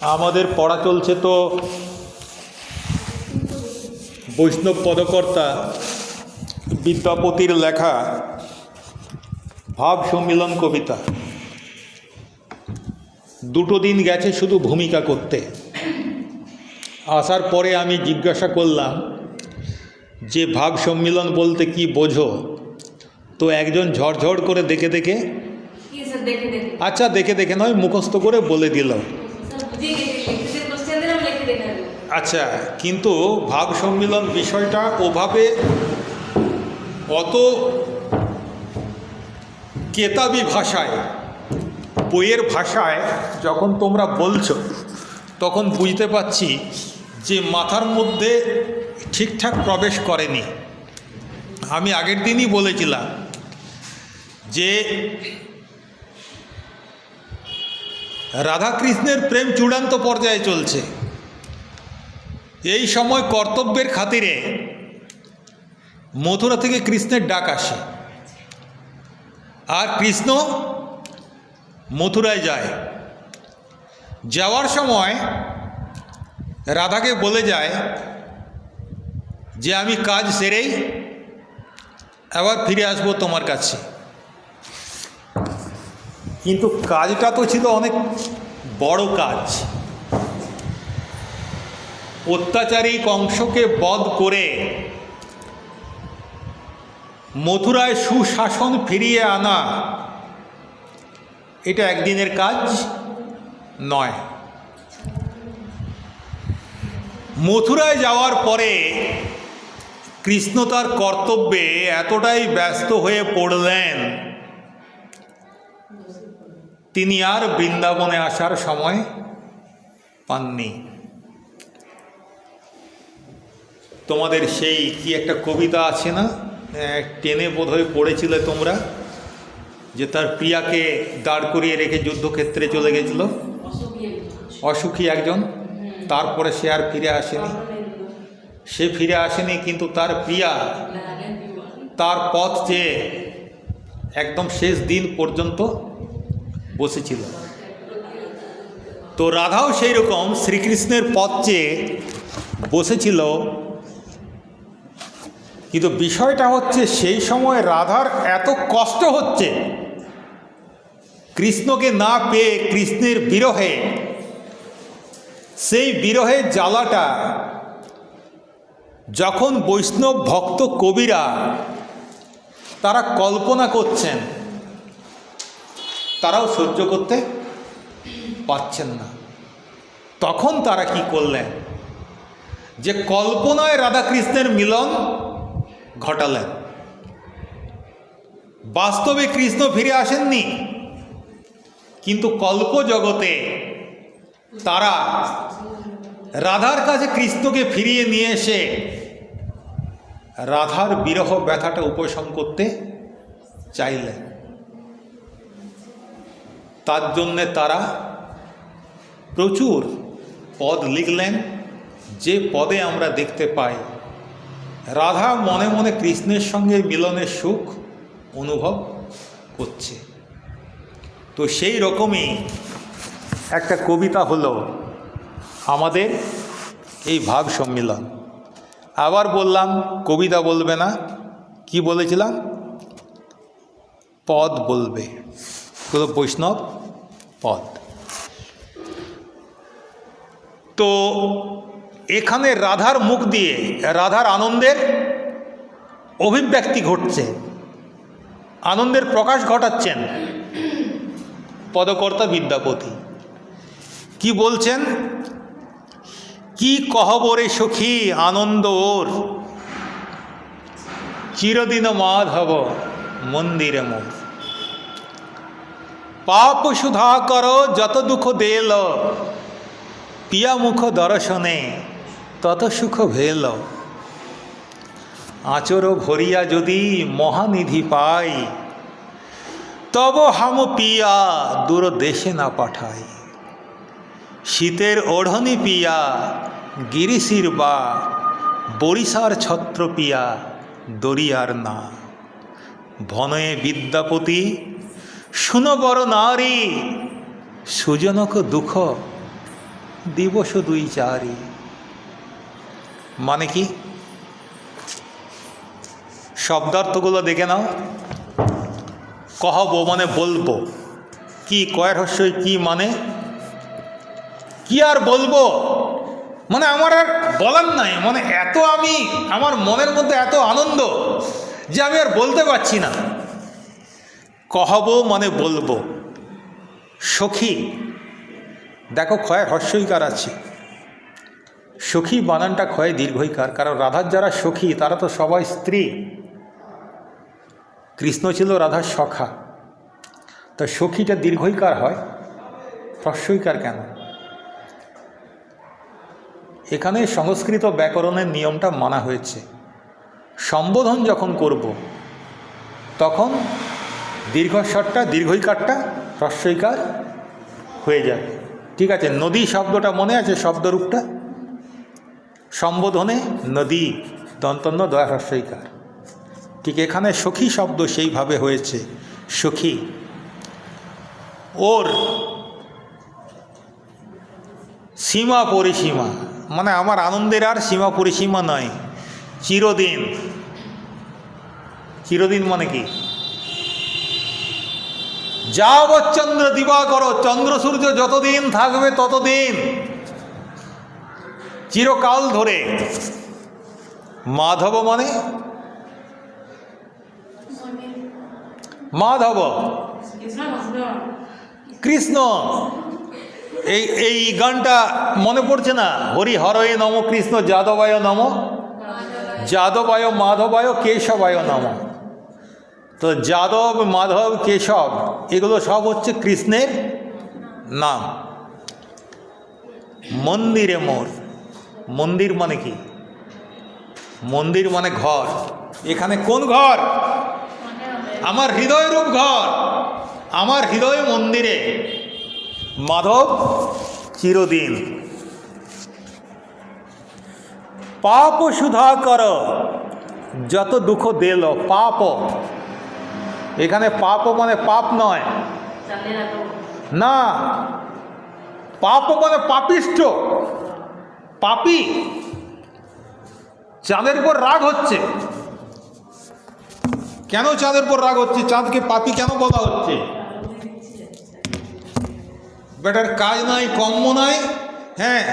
আমাদের পড়া চলছে তো বৈষ্ণব পদকর্তা বিদ্যাপতির লেখা ভাব সম্মিলন কবিতা। দুটো দিন গেছে শুধু ভূমিকা করতে। আসার পরে আমি জিজ্ঞাসা করলাম যে ভাব সম্মিলন বলতে কি বোঝো? তো একজন ঝড়ঝড় করে দেখে দেখে? আচ্ছা দেখে দেখে নয় মুখস্থ করে বলে দিল। আচ্ছা কিন্তু ভাব সম্মিলন বিষয়টা ওভাবে অত কেতাবি ভাষায়, বইয়ের ভাষায় যখন তোমরা বলছো, তখন বুঝতে পারছি যে মাথার মধ্যে ঠিকঠাক প্রবেশ করেনি। আমি আগের দিনই বলেছিলাম যে রাধাকৃষ্ণের প্রেম চূড়ান্ত পর্যায়ে চলছে। এই সময় কর্তব্যের খাতিরে মথুরা থেকে কৃষ্ণের ডাক আসে। আর কৃষ্ণ মথুরায় যায়। যাওয়ার সময় রাধাকে বলে যায় যে, আমি কাজ সেরেই আবার ফিরে আসব তোমার কাছে। কিন্তু কাজটা তো ছিল অনেক বড় কাজ। অত্যাচারী কংসকে বধ করে মথুরায় সুশাসন ফিরিয়ে আনা, এটা একদিনের কাজ নয়। মথুরায় যাওয়ার পরে কৃষ্ণ তার কর্তব্যে এতটাই ব্যস্ত হয়ে পড়লেন। তিনি আর বৃন্দাবনে আসার সময় পাননি। তোমাদের সেই কি একটা কবিতা আছে না? এক টেনে বোধহয় পড়েছিলে তোমরা, যে তার প্রিয়াকে দাঁড় করিয়ে রেখে যুদ্ধক্ষেত্রে চলে গেছিল। অসুখী একজন, তারপরে সে আর ফিরে আসেনি। সে ফিরে আসেনি, কিন্তু তার প্রিয়া তার পথ চেয়ে একদম শেষ দিন পর্যন্ত বসেছিল তো রাধাও সেই রকম শ্রীকৃষ্ণের পথ চেয়ে বসেছিল। কিন্তু বিষয়টা হচ্ছে সেই সময় রাধার এত কষ্ট হচ্ছে। কৃষ্ণকে না পেয়ে কৃষ্ণের বিরহে, সেই বিরহের জ্বালাটা যখন বৈষ্ণব ভক্ত কবিরা তারা কল্পনা করছেন তারাও সহ্য করতে পারছেন না। তখন তারা কি করলেন? যে কল্পনায় রাধাকৃষ্ণের মিলন ঘটালেন। বাস্তবে কৃষ্ণ ফিরে আসেননি, কিন্তু কল্প জগতে তারা রাধার কাছে কৃষ্ণকে ফিরিয়ে নিয়ে এসে রাধার বিরহ ব্যথাটা উপশম করতে চাইলেন। তার জন্যে তারা প্রচুর পদ লিখলেন। যে পদে আমরা দেখতে পাই, রাধা মনে মনে কৃষ্ণের সঙ্গে মিলনের সুখ অনুভব করছে। তো সেই রকমই একটা কবিতা হলো আমাদের এই ভাব সম্মিলন। আবার বললাম, কবিতা বলবে না, কি বলেছিলাম? পদ বলবে। হলো বৈষ্ণব পদ তো এখানে রাধার মুখ দিয়ে, রাধার আনন্দের অভিব্যক্তি ঘটছে। আনন্দের প্রকাশ ঘটাচ্ছেন পদকর্তা বিদ্যাপতি। কি বলছেন? কি কহবরে সখী আনন্দ ওর? চিরদিন মাধব মন্দিরে মোর। পাপ সুধা কর, যত দুঃখ দেল, পিয়া মুখ দর্শনে, তত সুখ ভেল। আচর ভরিয়া যদি মহানিধি পাই, তব হাম পিয়া দূর দেশে না পাঠাই। শীতের ওঢ়নি পিয়া, গিরিশির বা, বরিশার ছত্র পিয়া, দরিয়ার না। ভনয়ে বিদ্যাপতি শুন বড় নারী, সুজনক দুঃখ, দিবস দুই চারি। মানে কি? শব্দার্থগুলো দেখে নাও। কহব মানে বলব। কি কয়ের হস্যই কি মানে? কি আর বলব? মানে আমার আর বলার নাই। মানে এত আমি, আমার মনের মধ্যে এত আনন্দ যে আমি আর বলতে পারছি না। কহব মানে বলব। সখী, দেখো ক্ষয়ের হর্ষইকার আছে। সখী বানানটা ক্ষয় দীর্ঘইকার, কারণ রাধার যারা সখী, তারা তো সবাই স্ত্রী। কৃষ্ণ ছিল রাধার সখা। তো সখীটা দীর্ঘইকার হয় হ্রস্বইকার কেন? এখানে সংস্কৃত ব্যাকরণের নিয়মটা মানা হয়েছে। সম্বোধন যখন করব, তখন দীর্ঘস্বরটা দীর্ঘইকারটা হ্রস্বইকার হয়ে যাবে ঠিক আছে, নদী শব্দটা মনে আছে, শব্দরূপটা? সম্বোধনে নদী, দন্তন্য, দয়া হ্রস্বইকার ঠিক এখানে সখী শব্দ সেইভাবে হয়েছে, সখী। ওর সীমা পরিসীমা মানে আমার আনন্দের আর সীমা পরিসীমা নয়, চিরদিন। চিরদিন মানে কি? যাবৎ চন্দ্র দিবাকর চন্দ্র সূর্য যতদিন থাকবে ততদিন। চিরকাল ধরে। মাধব মানে? মাধব। কৃষ্ণ। এই এই গানটা মনে পড়ছে না? হরি হরয়ে নম কৃষ্ণ, যাদবায় নম। যাদবায় মাধবায় কেশবায় নম। তো যাদব, মাধব, কেশব, এগুলো সব হচ্ছে কৃষ্ণের নাম। মন্দিরে মোর। মন্দির মানে কি? মন্দির মানে ঘর। এখানে কোন ঘর? আমার হৃদয় রূপ ঘর। আমার হৃদয় মন্দিরে। মাধব, চিরদিন। পাপ সুধা কর। যত দুঃখ দিল পাপ এখানে পাপ মানে পাপ নয়। না পাপ মানে পাপিষ্ট পাপি। চাঁদের উপর রাগ হচ্ছে। কেন চাঁদের উপর রাগ হচ্ছে? চাঁদকে পাপি কেন বলা হচ্ছে? বেটার কাজ নাই কম্ম নাই। হ্যাঁ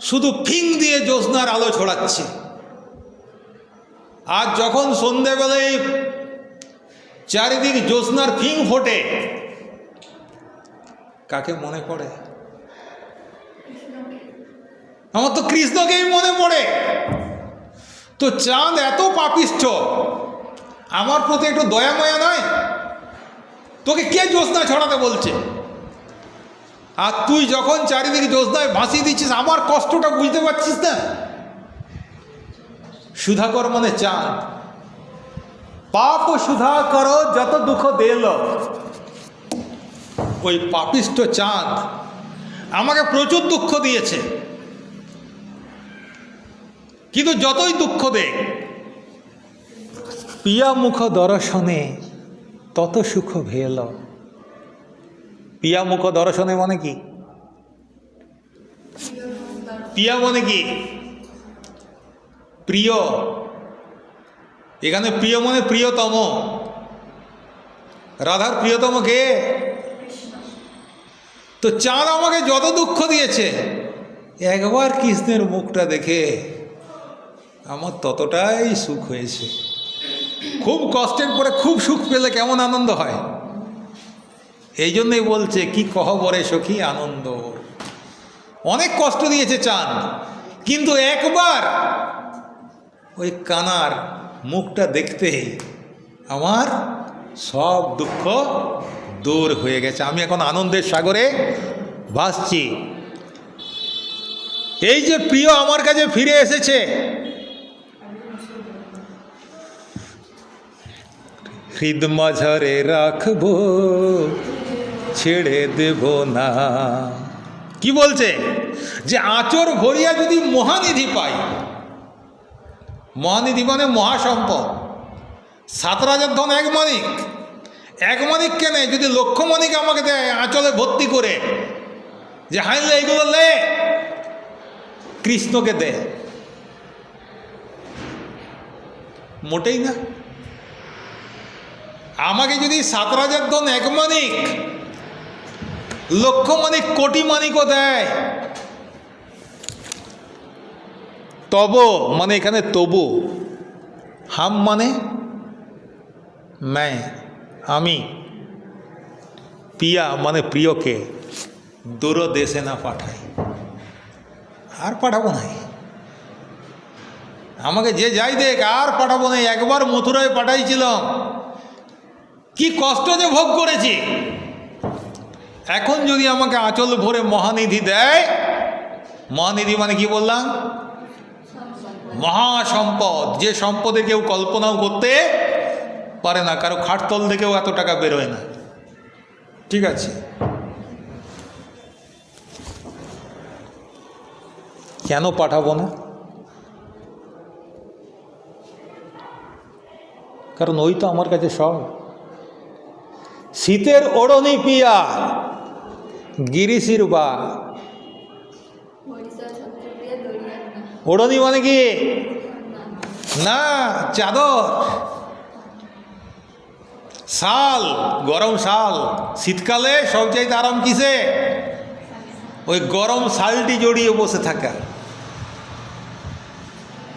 শুধু ফিং দিয়ে জ্যোৎস্নার আলো ছড়াচ্ছে। আর যখন সন্ধেবেলায় চারিদিক জ্যোৎস্নার ফিং ফোটে। কাকে মনে পড়ে? আমার তো কৃষ্ণকেই মনে পড়ে। তো চাঁদ এত পাপিষ্ঠ, আমার প্রতি একটু দয়া মায়া নয় তোকে কে জ্যোৎস্না ছড়াতে বলছে? আর তুই যখন চারিদিকে জ্যোৎস্নায় ভাসিয়ে দিচ্ছিস, আমার কষ্টটা বুঝতে পারছিস না? সুধাকর মানে চাঁদ। পাপ সুধা করো যত দুঃখ দেল ওই পাপিষ্ট চাঁদ আমাকে প্রচুর দুঃখ দিয়েছে। কিন্তু যতই দুঃখ দেখ পিয়া মুখ দর্শনে তত সুখ ভেল। পিয়া মুখ দর্শনে মানে কি? পিয়া মানে কি? প্রিয়। এখানে প্রিয় মানে প্রিয়তম। রাধার প্রিয়তম কে? তো চাঁদ আমাকে যত দুঃখ দিয়েছে, একবার কৃষ্ণের মুখটা দেখে আমার ততটাই সুখ হয়েছে। খুব কষ্টের পরে খুব সুখ পেলে কেমন আনন্দ হয়? এই জন্যই বলছে, কি কহ বরে সখী আনন্দ? অনেক কষ্ট দিয়েছে চাঁদ, কিন্তু একবার ওই কানার মুখটা দেখতে আমার সব দুঃখ দূর হয়ে গেছে। আমি এখন আনন্দের সাগরে ভাসছি। এই যে প্রিয় আমার কাছে ফিরে এসেছে। হৃদ মাঝারে রাখব, ছেড়ে দেব না। কি বলছে? যে আচর ভরিয়া যদি মহানিধি পাই মহানিধি মানে মহাসম্পদ। সাত রাজার ধন এক মানিক। এক মানিক কেনে যদি লক্ষ মানিক আমাকে দেয়, আঁচলে ভর্তি করে, যে হাইলে এইগুলো লে, কৃষ্ণকে দে। মোটেই না। আমাকে যদি সাত রাজার ধন এক মানিক, লক্ষ মানিক, কোটি মানিকও দেয় তব মানে এখানে তবু। হাম মানে ম্যায় আমি। পিয়া মানে প্রিয়কে দূর দেশে না পাঠাই আর পাঠাবো নাই। আমাকে যে যাই দেখ, আর পাঠাবো না একবার মথুরায় পাঠাইছিলাম। কি কষ্ট যে ভোগ করেছি। এখন যদি আমাকে আঁচল ভরে মহানিধি দেয়, মহানিধি মানে কি বললাম? মহাসম্পদ। যে সম্পদে কেউ কল্পনাও করতে পারে না, কারও খাটতল থেকেও এত টাকা বেরোয় না। ঠিক আছে? কেন পাঠাবো না? কারণ ওই তো আমার কাছে সব। শীতের ওড়নি পিয়া, গিরিশির বা ওড়িশা ছত্রপ্রিয়া দরিয়ার না ওড়নি মানে কি? না চাদর। শাল গরম শাল। শীতকালে সবচাইতে আরাম কিসে? ওই গরম শালটি জড়িয়ে বসে থাকা।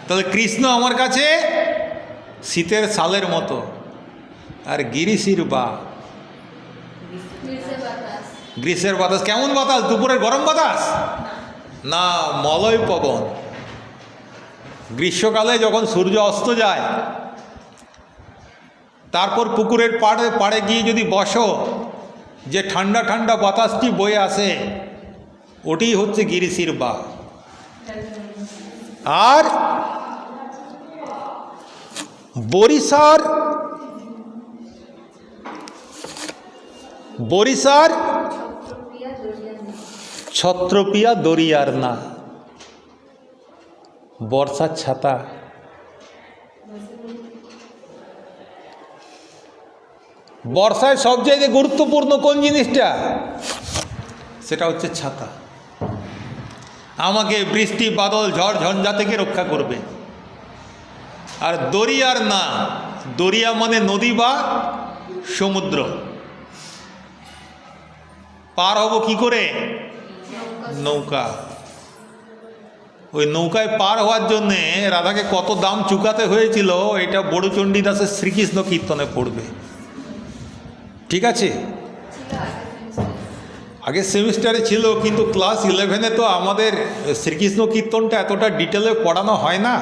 তাহলে কৃষ্ণ আমার কাছে শীতের শালের মতো। আর গিরিশির বা। গ্রীষ্মের বাতাস। কেমন বাতাস? দুপুরের গরম বাতাস? না মলয় পবন। গ্রীষ্মকালে যখন সূর্য অস্ত যায়, তারপর পুকুরের পাড়ে পাড়ে গিয়ে যদি বসো, যে ঠান্ডা ঠান্ডা বাতাসটি বয়ে আসে ওটি হচ্ছে গিরিশির বা আর বরিশার বরিশার ছত্রপিয়া দরিয়ার না বর্ষার ছাতা। বর্ষায় সবচেয়ে গুরুত্বপূর্ণ কোন জিনিসটা? সেটা হচ্ছে ছাতা। আমাকে বৃষ্টি, বাদল, ঝড়, ঝঞ্ঝা থেকে রক্ষা করবে। আর দরিয়ার না দরিয়া মানে নদী বা সমুদ্র। পার হব কি করে? নৌকা। ওই নৌকায় পার হওয়ার জন্যে রাধাকে কত দাম চুকাতে হয়েছিল, এটা বড়চণ্ডী দাসের শ্রীকৃষ্ণ কীর্তনে পড়বে। ঠিক আছে? আগে আগের সেমিস্টারে ছিল, কিন্তু ক্লাস ইলেভেনে তো আমাদের শ্রীকৃষ্ণ কীর্তনটা এতটা ডিটেলে পড়ানো হয় না।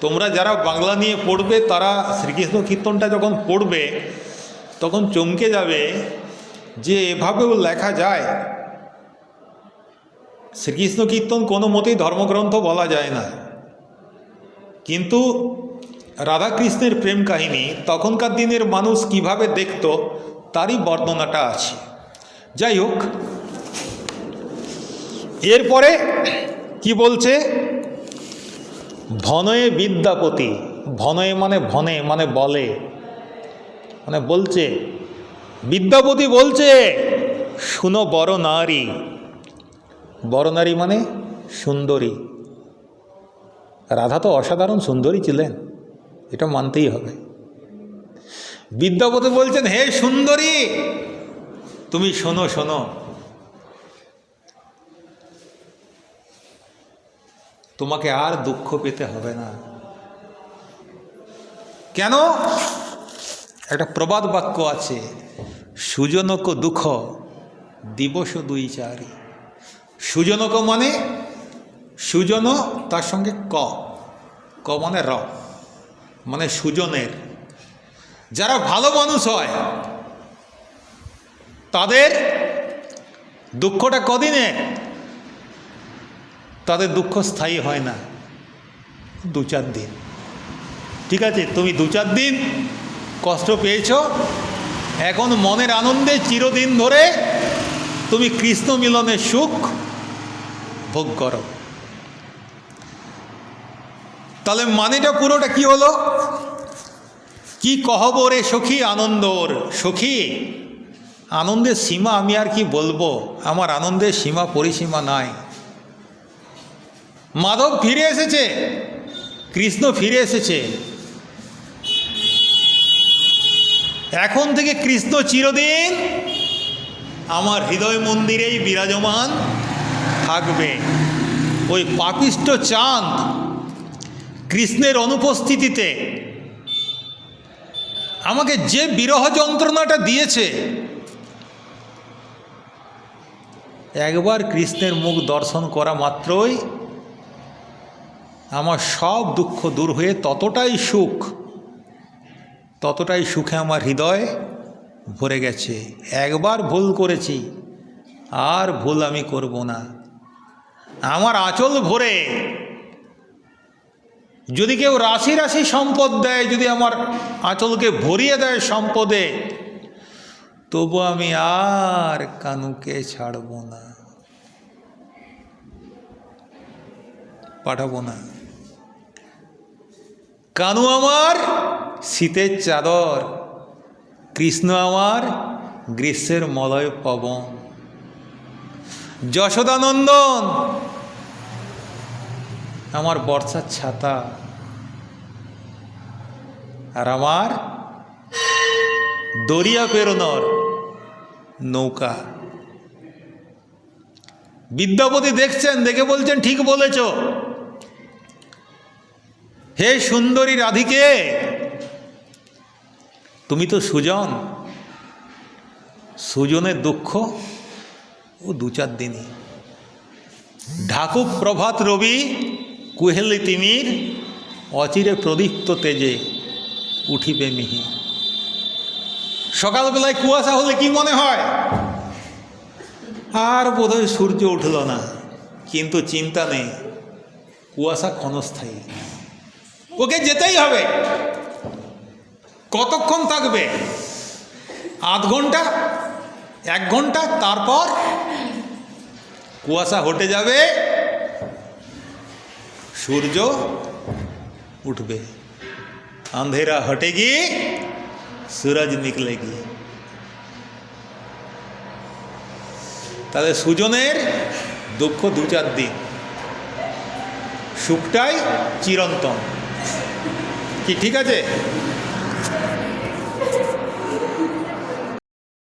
তোমরা যারা বাংলা নিয়ে পড়বে, তারা শ্রীকৃষ্ণ কীর্তনটা যখন পড়বে, তখন চমকে যাবে যে এভাবেও লেখা যায়। শ্রীকৃষ্ণ কীর্তন কোনো মতেই ধর্মগ্রন্থ বলা যায় না। কিন্তু রাধাকৃষ্ণের প্রেম কাহিনী, তখনকার দিনের মানুষ কীভাবে দেখত, তারই বর্ণনাটা আছে। যাই হোক, এরপরে কি বলছে? ভনয়ে বিদ্যাপতি, ভনয়ে মানে ভনে মানে বলে। মানে বলছে, বিদ্যাপতি বলছে, শুনো বড় নারী বড় নারী মানে সুন্দরী। রাধা তো অসাধারণ সুন্দরী ছিলেন, এটা মানতেই হবে। বিদ্যাপতি বলছেন, হে সুন্দরী, তুমি শোনো শোনো। তোমাকে আর দুঃখ পেতে হবে না। কেন? একটা প্রবাদ বাক্য আছে, সুজনক দুঃখ, দিবস দুই চারি। সুজনক মানে? সুজন তার সঙ্গে ক। ক মানে র। মানে সুজনের। যারা ভালো মানুষ হয়, তাদের দুঃখটা কদিনের তাদের দুঃখ স্থায়ী হয় না। দু চার দিন। ঠিক আছে, তুমি দু চার দিন কষ্ট পেয়েছ। এখন মনের আনন্দে চিরদিন ধরে তুমি কৃষ্ণ মিলনের সুখ ভোগ করো। তাহলে মানেটা পুরোটা কি হলো? কি কহব রে সখী আনন্দর? সখী, আনন্দের সীমা আমি আর কি বলব? আমার আনন্দের সীমা, পরিসীমা নাই। মাধব ফিরে এসেছে। কৃষ্ণ ফিরে এসেছে। এখন থেকে কৃষ্ণ চিরদিন আমার হৃদয় মন্দিরেই বিরাজমান। থাকবে। ওই পাপিষ্ট চাঁদ কৃষ্ণের অনুপস্থিতিতে আমাকে যে বিরহ যন্ত্রণাটা দিয়েছে, একবার কৃষ্ণের মুখ দর্শন করা মাত্রই আমার সব দুঃখ দূর হয়ে ততটাই সুখ, ততটাই সুখে আমার হৃদয় ভরে গেছে। একবার ভুল করেছি, আর ভুল আমি করব না। আমার আঁচল ভরে। যদি কেউ রাশি রাশি সম্পদ দেয়, যদি আমার আঁচলকে ভরিয়ে দেয় সম্পদে, তবু আমি আর কানুকে ছাড়ব না। পাঠাবো না। কানু আমার শীতের চাদর, কৃষ্ণ আমার গ্রীষ্মের মলয় পবন। যশোদানন্দন আমার বর্ষার ছাতা আর আমার দরিয়া পেরোনোর নৌকা। বিদ্যাপতি দেখছেন, দেখে বলছেন, ঠিক বলেছ। হে সুন্দরী রাধিকে, তুমি তো সুজন। সুজনের দুঃখ ও দু চার দিনই। ঢাকুক প্রভাত রবি কুহেলি তিমির অচিরে প্রদীপ্ত তেজে উঠিবে মিহি সকালবেলায় কুয়াশা হলে কি মনে হয়? আর বোধহয় সূর্য উঠল না, কিন্তু চিন্তা নেই, কুয়াশা ক্ষণস্থায়ী। ওকে যেতেই হবে। কতক্ষণ থাকবে? আধ ঘণ্টা? এক ঘণ্টা? তারপর? কুয়াশা হটে যাবে। সূর্য উঠবে अंधेरा हटेगी सूरज निकलेगी তাহলে সুজনের দুঃখ দু চার দিন সুখটাই চিরন্তন কি ঠিক আছে